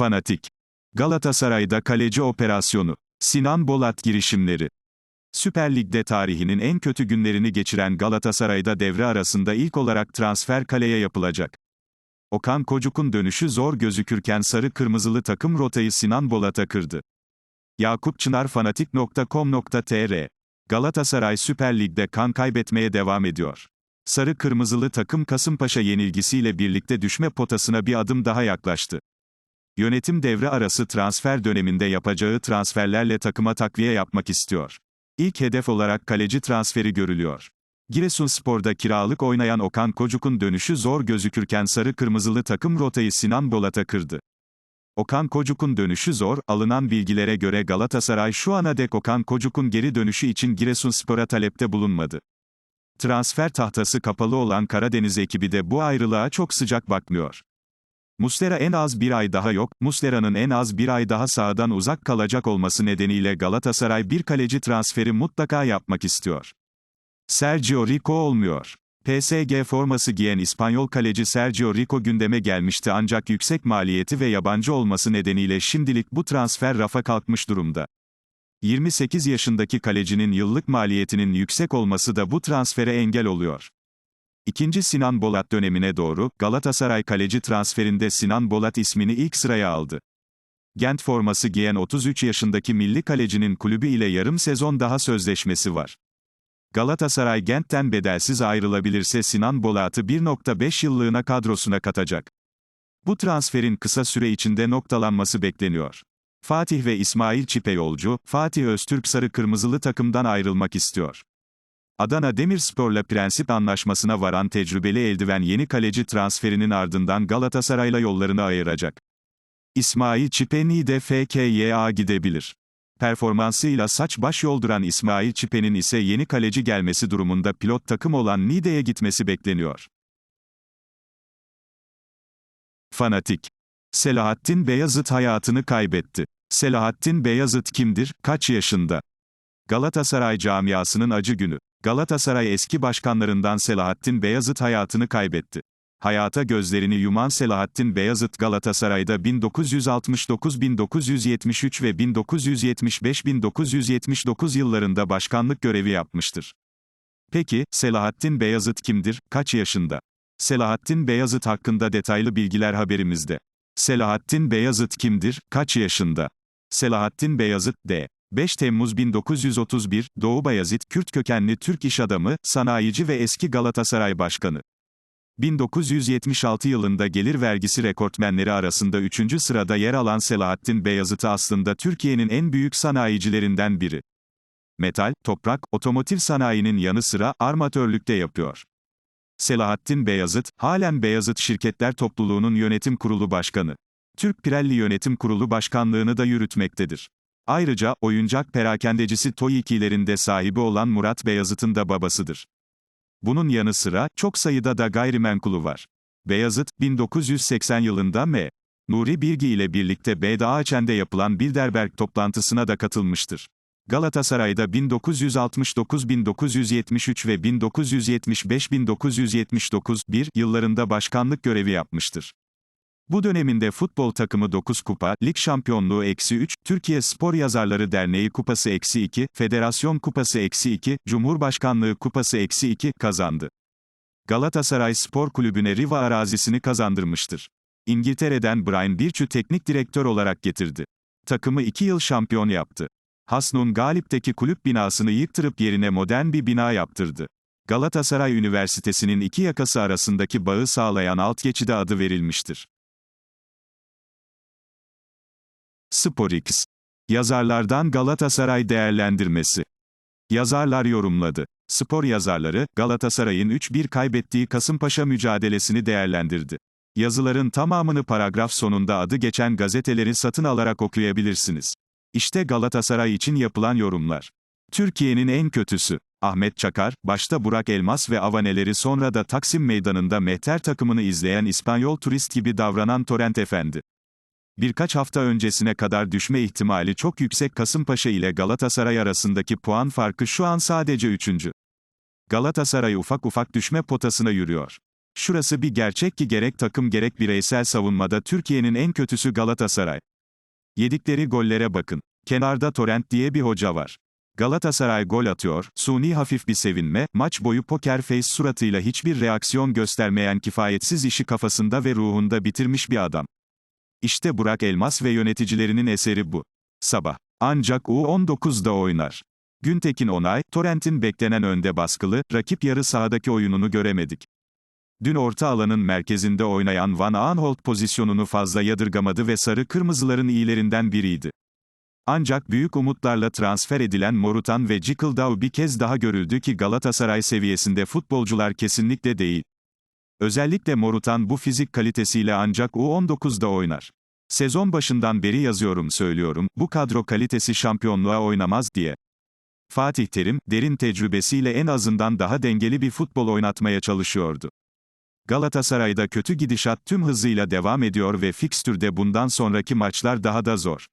Fanatik. Galatasaray'da kaleci operasyonu. Sinan Bolat girişimleri. Süper Lig'de tarihinin en kötü günlerini geçiren Galatasaray'da devre arasında ilk olarak transfer kaleye yapılacak. Okan Kocuk'un dönüşü zor gözükürken sarı kırmızılı takım rotayı Sinan Bolat'a kırdı. Yakup Çınar Fanatik.com.tr Galatasaray Süper Lig'de kan kaybetmeye devam ediyor. Sarı kırmızılı takım Kasımpaşa yenilgisiyle birlikte düşme potasına bir adım daha yaklaştı. Yönetim devre arası transfer döneminde yapacağı transferlerle takıma takviye yapmak istiyor. İlk hedef olarak kaleci transferi görülüyor. Giresunspor'da kiralık oynayan Okan Kocuk'un dönüşü zor gözükürken sarı kırmızılı takım rotayı Sinan Bolat'a kırdı. Okan Kocuk'un dönüşü zor, alınan bilgilere göre Galatasaray şu ana dek Okan Kocuk'un geri dönüşü için Giresunspor'a talepte bulunmadı. Transfer tahtası kapalı olan Karadeniz ekibi de bu ayrılığa çok sıcak bakmıyor. Muslera en az bir ay daha yok, Muslera'nın en az bir ay daha sahadan uzak kalacak olması nedeniyle Galatasaray bir kaleci transferi mutlaka yapmak istiyor. Sergio Rico olmuyor. PSG forması giyen İspanyol kaleci Sergio Rico gündeme gelmişti ancak yüksek maliyeti ve yabancı olması nedeniyle şimdilik bu transfer rafa kalkmış durumda. 28 yaşındaki kalecinin yıllık maliyetinin yüksek olması da bu transfere engel oluyor. İkinci Sinan Bolat dönemine doğru, Galatasaray kaleci transferinde Sinan Bolat ismini ilk sıraya aldı. Gent forması giyen 33 yaşındaki milli kalecinin kulübü ile yarım sezon daha sözleşmesi var. Galatasaray Gent'ten bedelsiz ayrılabilirse Sinan Bolat'ı 1.5 yıllığına kadrosuna katacak. Bu transferin kısa süre içinde noktalanması bekleniyor. Fatih ve İsmail Çipe yolcu, Fatih Öztürk sarı kırmızılı takımdan ayrılmak istiyor. Adana Demirspor'la prensip anlaşmasına varan tecrübeli eldiven yeni kaleci transferinin ardından Galatasaray'la yollarını ayıracak. İsmail Çipe Niğde FKYA gidebilir. Performansıyla saç baş yolduran İsmail Çipe'nin ise yeni kaleci gelmesi durumunda pilot takım olan Niğde'ye gitmesi bekleniyor. Fanatik. Selahattin Beyazıt hayatını kaybetti. Selahattin Beyazıt kimdir, kaç yaşında? Galatasaray camiasının acı günü. Galatasaray eski başkanlarından Selahattin Beyazıt hayatını kaybetti. Hayata gözlerini yuman Selahattin Beyazıt Galatasaray'da 1969-1973 ve 1975-1979 yıllarında başkanlık görevi yapmıştır. Peki, Selahattin Beyazıt kimdir, kaç yaşında? Selahattin Beyazıt hakkında detaylı bilgiler haberimizde. Selahattin Beyazıt kimdir, kaç yaşında? Selahattin Beyazıt, D. 5 Temmuz 1931, Doğu Bayazıt, Kürt kökenli Türk iş adamı, sanayici ve eski Galatasaray Başkanı. 1976 yılında gelir vergisi rekortmenleri arasında 3. sırada yer alan Selahattin Beyazıt aslında Türkiye'nin en büyük sanayicilerinden biri. Metal, toprak, otomotiv sanayinin yanı sıra armatörlükte yapıyor. Selahattin Beyazıt, halen Beyazıt Şirketler Topluluğu'nun yönetim kurulu başkanı. Türk Pirelli Yönetim Kurulu Başkanlığını da yürütmektedir. Ayrıca, oyuncak perakendecisi Toy de sahibi olan Murat Beyazıt'ın da babasıdır. Bunun yanı sıra, çok sayıda da gayrimenkulu var. Beyazıt, 1980 yılında M. Nuri Bilgi ile birlikte B'de Ağaçen'de yapılan Bilderberg toplantısına da katılmıştır. Galatasaray'da 1969-1973 ve 1975-1979 1 yıllarında başkanlık görevi yapmıştır. Bu döneminde futbol takımı 9 kupa, lig şampiyonluğu eksi 3, Türkiye Spor Yazarları Derneği kupası eksi 2, Federasyon kupası eksi 2, Cumhurbaşkanlığı kupası eksi 2 kazandı. Galatasaray Spor Kulübü'ne Riva arazisini kazandırmıştır. İngiltere'den Brian Birch'ü teknik direktör olarak getirdi. Takımı 2 yıl şampiyon yaptı. Hasnun Galip'teki kulüp binasını yıktırıp yerine modern bir bina yaptırdı. Galatasaray Üniversitesi'nin iki yakası arasındaki bağı sağlayan alt geçide adı verilmiştir. SporX. Yazarlardan Galatasaray değerlendirmesi. Yazarlar yorumladı. Spor yazarları, Galatasaray'ın 3-1 kaybettiği Kasımpaşa mücadelesini değerlendirdi. Yazıların tamamını paragraf sonunda adı geçen gazeteleri satın alarak okuyabilirsiniz. İşte Galatasaray için yapılan yorumlar. Türkiye'nin en kötüsü. Ahmet Çakar, başta Burak Elmas ve avaneleri sonra da Taksim Meydanı'nda mehter takımını izleyen İspanyol turist gibi davranan Torrent Efendi. Birkaç hafta öncesine kadar düşme ihtimali çok yüksek Kasımpaşa ile Galatasaray arasındaki puan farkı şu an sadece 3. Galatasaray ufak ufak düşme potasına yürüyor. Şurası bir gerçek ki gerek takım gerek bireysel savunmada Türkiye'nin en kötüsü Galatasaray. Yedikleri gollere bakın. Kenarda Torrent diye bir hoca var. Galatasaray gol atıyor, suni hafif bir sevinme, maç boyu poker face suratıyla hiçbir reaksiyon göstermeyen kifayetsiz işi kafasında ve ruhunda bitirmiş bir adam. İşte Burak Elmas ve yöneticilerinin eseri bu. Sabah. Ancak U19'da oynar. Güntekin Onay, Torrent'in beklenen önde baskılı, rakip yarı sahadaki oyununu göremedik. Dün orta alanın merkezinde oynayan Van Aanholt pozisyonunu fazla yadırgamadı ve sarı kırmızıların iyilerinden biriydi. Ancak büyük umutlarla transfer edilen Morutan ve Cikıldao bir kez daha görüldü ki Galatasaray seviyesinde futbolcular kesinlikle değil. Özellikle Morutan bu fizik kalitesiyle ancak U19'da oynar. Sezon başından beri yazıyorum söylüyorum, bu kadro kalitesi şampiyonluğa oynamaz diye. Fatih Terim, derin tecrübesiyle en azından daha dengeli bir futbol oynatmaya çalışıyordu. Galatasaray'da kötü gidişat tüm hızıyla devam ediyor ve fikstürde bundan sonraki maçlar daha da zor.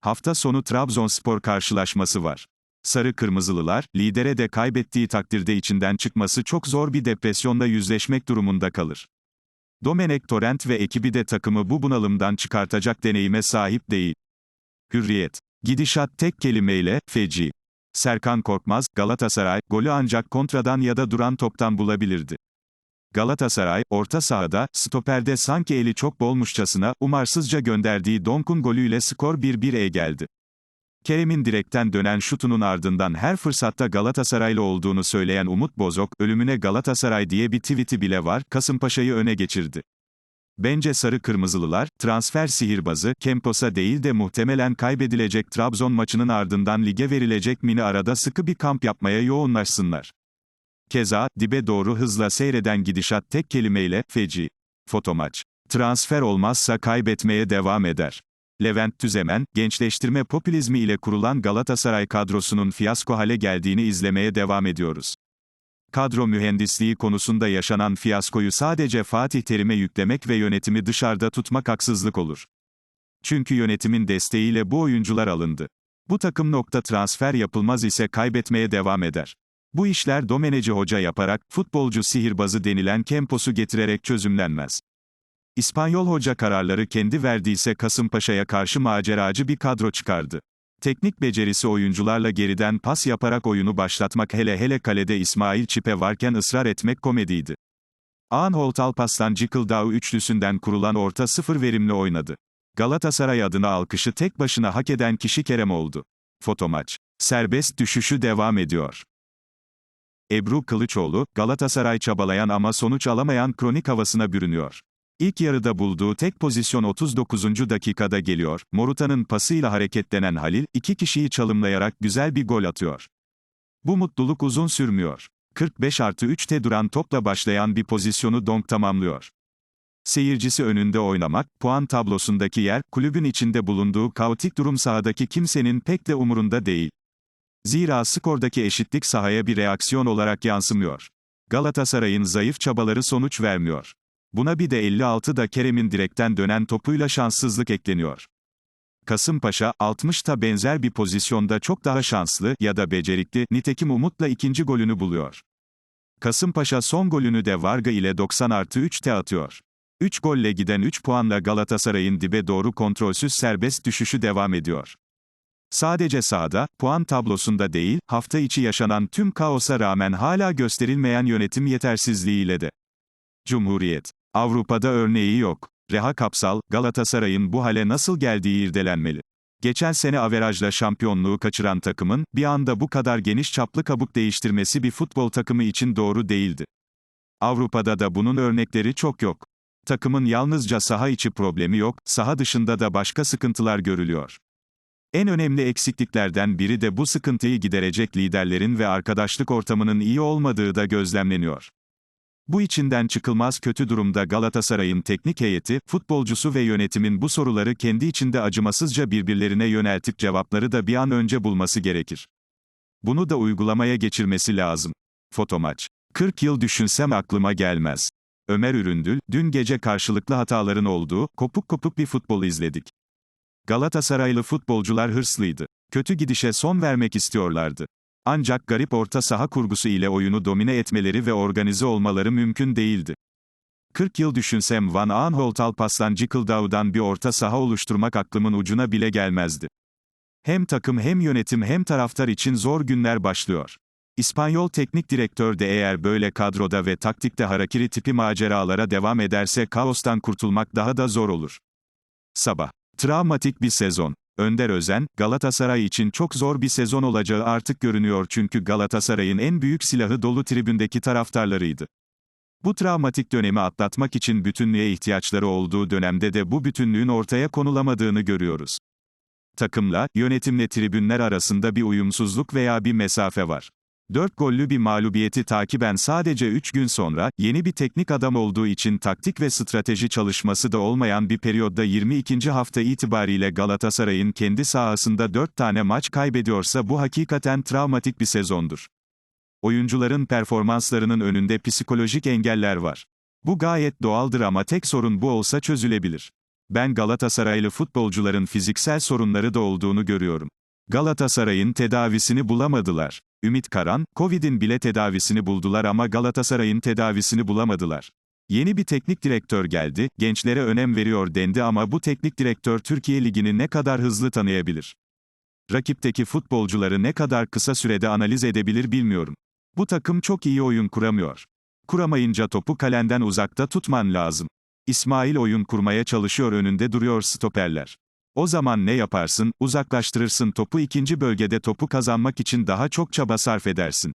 Hafta sonu Trabzonspor karşılaşması var. Sarı Kırmızılılar, lidere de kaybettiği takdirde içinden çıkması çok zor bir depresyonla yüzleşmek durumunda kalır. Domenek Torrent ve ekibi de takımı bu bunalımdan çıkartacak deneyime sahip değil. Hürriyet. Gidişat tek kelimeyle, feci. Serkan Korkmaz, Galatasaray, golü ancak kontradan ya da duran toptan bulabilirdi. Galatasaray, orta sahada, stoperde sanki eli çok bolmuşçasına, umarsızca gönderdiği Donk'un golüyle skor 1-1'e geldi. Kerem'in direkten dönen şutunun ardından her fırsatta Galatasaraylı olduğunu söyleyen Umut Bozok, ölümüne Galatasaray diye bir tweet'i bile var, Kasımpaşa'yı öne geçirdi. Bence sarı kırmızılılar, transfer sihirbazı, Kempos'a değil de muhtemelen kaybedilecek Trabzon maçının ardından lige verilecek mini arada sıkı bir kamp yapmaya yoğunlaşsınlar. Keza, dibe doğru hızla seyreden gidişat tek kelimeyle, feci. Fotomaç. Transfer olmazsa kaybetmeye devam eder. Levent Tüzemen, gençleştirme popülizmi ile kurulan Galatasaray kadrosunun fiyasko hale geldiğini izlemeye devam ediyoruz. Kadro mühendisliği konusunda yaşanan fiyaskoyu sadece Fatih Terim'e yüklemek ve yönetimi dışarıda tutmak haksızlık olur. Çünkü yönetimin desteğiyle bu oyuncular alındı. Bu takım nokta transfer yapılmaz ise kaybetmeye devam eder. Bu işler domeneci hoca yaparak, futbolcu sihirbazı denilen Kempos'u getirerek çözümlenmez. İspanyol hoca kararları kendi verdiyse Kasımpaşa'ya karşı maceracı bir kadro çıkardı. Teknik becerisi oyuncularla geriden pas yaparak oyunu başlatmak hele hele kalede İsmail Çipe varken ısrar etmek komediydi. Aanholt Alpaslan Cikıldao üçlüsünden kurulan orta sıfır verimli oynadı. Galatasaray adına alkışı tek başına hak eden kişi Kerem oldu. Fotomaç. Serbest düşüşü devam ediyor. Ebru Kılıçoğlu, Galatasaray çabalayan ama sonuç alamayan kronik havasına bürünüyor. İlk yarıda bulduğu tek pozisyon 39. dakikada geliyor, Morutan'ın pasıyla hareketlenen Halil, iki kişiyi çalımlayarak güzel bir gol atıyor. Bu mutluluk uzun sürmüyor. 45 artı 3'te duran topla başlayan bir pozisyonu Donk tamamlıyor. Seyircisi önünde oynamak, puan tablosundaki yer, kulübün içinde bulunduğu kaotik durum sahadaki kimsenin pek de umurunda değil. Zira skordaki eşitlik sahaya bir reaksiyon olarak yansımıyor. Galatasaray'ın zayıf çabaları sonuç vermiyor. Buna bir de 56'da Kerem'in direkten dönen topuyla şanssızlık ekleniyor. Kasımpaşa, 60'ta benzer bir pozisyonda çok daha şanslı ya da becerikli, nitekim Umut'la ikinci golünü buluyor. Kasımpaşa son golünü de Varga ile 90 artı 3'te atıyor. 3 golle giden 3 puanla Galatasaray'ın dibe doğru kontrolsüz serbest düşüşü devam ediyor. Sadece sahada, puan tablosunda değil, hafta içi yaşanan tüm kaosa rağmen hala gösterilmeyen yönetim yetersizliğiyle de. Cumhuriyet. Avrupa'da örneği yok. Reha Kapsal, Galatasaray'ın bu hale nasıl geldiği irdelenmeli. Geçen sene averajla şampiyonluğu kaçıran takımın, bir anda bu kadar geniş çaplı kabuk değiştirmesi bir futbol takımı için doğru değildi. Avrupa'da da bunun örnekleri çok yok. Takımın yalnızca saha içi problemi yok, saha dışında da başka sıkıntılar görülüyor. En önemli eksikliklerden biri de bu sıkıntıyı giderecek liderlerin ve arkadaşlık ortamının iyi olmadığı da gözlemleniyor. Bu içinden çıkılmaz kötü durumda Galatasaray'ın teknik heyeti, futbolcusu ve yönetimin bu soruları kendi içinde acımasızca birbirlerine yöneltip cevapları da bir an önce bulması gerekir. Bunu da uygulamaya geçirmesi lazım. Fotomaç. 40 yıl düşünsem aklıma gelmez. Ömer Üründül, dün gece karşılıklı hataların olduğu, kopuk kopuk bir futbol izledik. Galatasaraylı futbolcular hırslıydı. Kötü gidişe son vermek istiyorlardı. Ancak garip orta saha kurgusu ile oyunu domine etmeleri ve organize olmaları mümkün değildi. 40 yıl düşünsem Van Aanholt Alpaslan Cikıldağ'dan bir orta saha oluşturmak aklımın ucuna bile gelmezdi. Hem takım hem yönetim hem taraftar için zor günler başlıyor. İspanyol teknik direktör de eğer böyle kadroda ve taktikte harakiri tipi maceralara devam ederse kaostan kurtulmak daha da zor olur. Sabah. Travmatik bir sezon. Önder Özen, Galatasaray için çok zor bir sezon olacağı artık görünüyor çünkü Galatasaray'ın en büyük silahı dolu tribündeki taraftarlarıydı. Bu travmatik dönemi atlatmak için bütünlüğe ihtiyaçları olduğu dönemde de bu bütünlüğün ortaya konulamadığını görüyoruz. Takımla, yönetimle tribünler arasında bir uyumsuzluk veya bir mesafe var. 4 gollü bir mağlubiyeti takiben sadece 3 gün sonra, yeni bir teknik adam olduğu için taktik ve strateji çalışması da olmayan bir periyodda 22. hafta itibariyle Galatasaray'ın kendi sahasında 4 tane maç kaybediyorsa bu hakikaten travmatik bir sezondur. Oyuncuların performanslarının önünde psikolojik engeller var. Bu gayet doğaldır ama tek sorun bu olsa çözülebilir. Ben Galatasaraylı futbolcuların fiziksel sorunları da olduğunu görüyorum. Galatasaray'ın tedavisini bulamadılar. Ümit Karan, Covid'in bile tedavisini buldular ama Galatasaray'ın tedavisini bulamadılar. Yeni bir teknik direktör geldi, gençlere önem veriyor dendi ama bu teknik direktör Türkiye Ligi'ni ne kadar hızlı tanıyabilir? Rakipteki futbolcuları ne kadar kısa sürede analiz edebilir bilmiyorum. Bu takım çok iyi oyun kuramıyor. Kuramayınca topu kalenden uzakta tutman lazım. İsmail oyun kurmaya çalışıyor önünde duruyor stoperler. O zaman ne yaparsın? Uzaklaştırırsın topu ikinci bölgede topu kazanmak için daha çok çaba sarf edersin.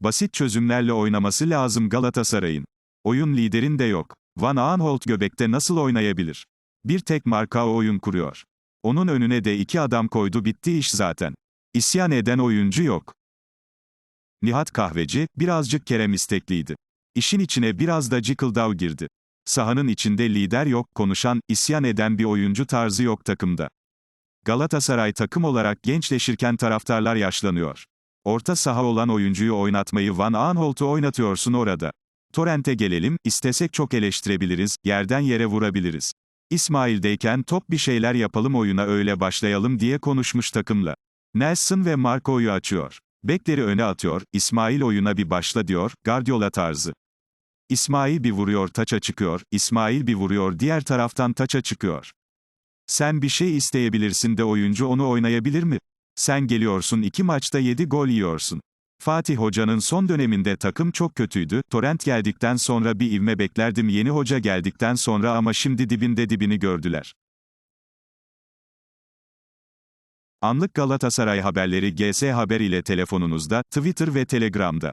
Basit çözümlerle oynaması lazım Galatasaray'ın. Oyun liderin de yok. Van Aanholt göbekte nasıl oynayabilir? Bir tek marka oyun kuruyor. Onun önüne de iki adam koydu bitti iş zaten. İsyan eden oyuncu yok. Nihat Kahveci, birazcık Kerem istekliydi. İşin içine biraz da Cikıldav girdi. Sahanın içinde lider yok, konuşan, isyan eden bir oyuncu tarzı yok takımda. Galatasaray takım olarak gençleşirken taraftarlar yaşlanıyor. Orta saha olan oyuncuyu oynatmayı Van Aanholt'u oynatıyorsun orada. Torrent'e gelelim, istesek çok eleştirebiliriz, yerden yere vurabiliriz. İsmail'deyken top bir şeyler yapalım oyuna öyle başlayalım diye konuşmuş takımla. Nelson ve Marco'yu açıyor. Bekleri öne atıyor, İsmail oyuna bir başla diyor, Guardiola tarzı. İsmail bir vuruyor taça çıkıyor, İsmail bir vuruyor diğer taraftan taça çıkıyor. Sen bir şey isteyebilirsin de oyuncu onu oynayabilir mi? Sen geliyorsun iki maçta yedi gol yiyorsun. Fatih Hoca'nın son döneminde takım çok kötüydü, Torrent geldikten sonra bir ivme beklerdim yeni hoca geldikten sonra ama şimdi dibinde dibini gördüler. Anlık Galatasaray haberleri GS Haber ile telefonunuzda, Twitter ve Telegram'da.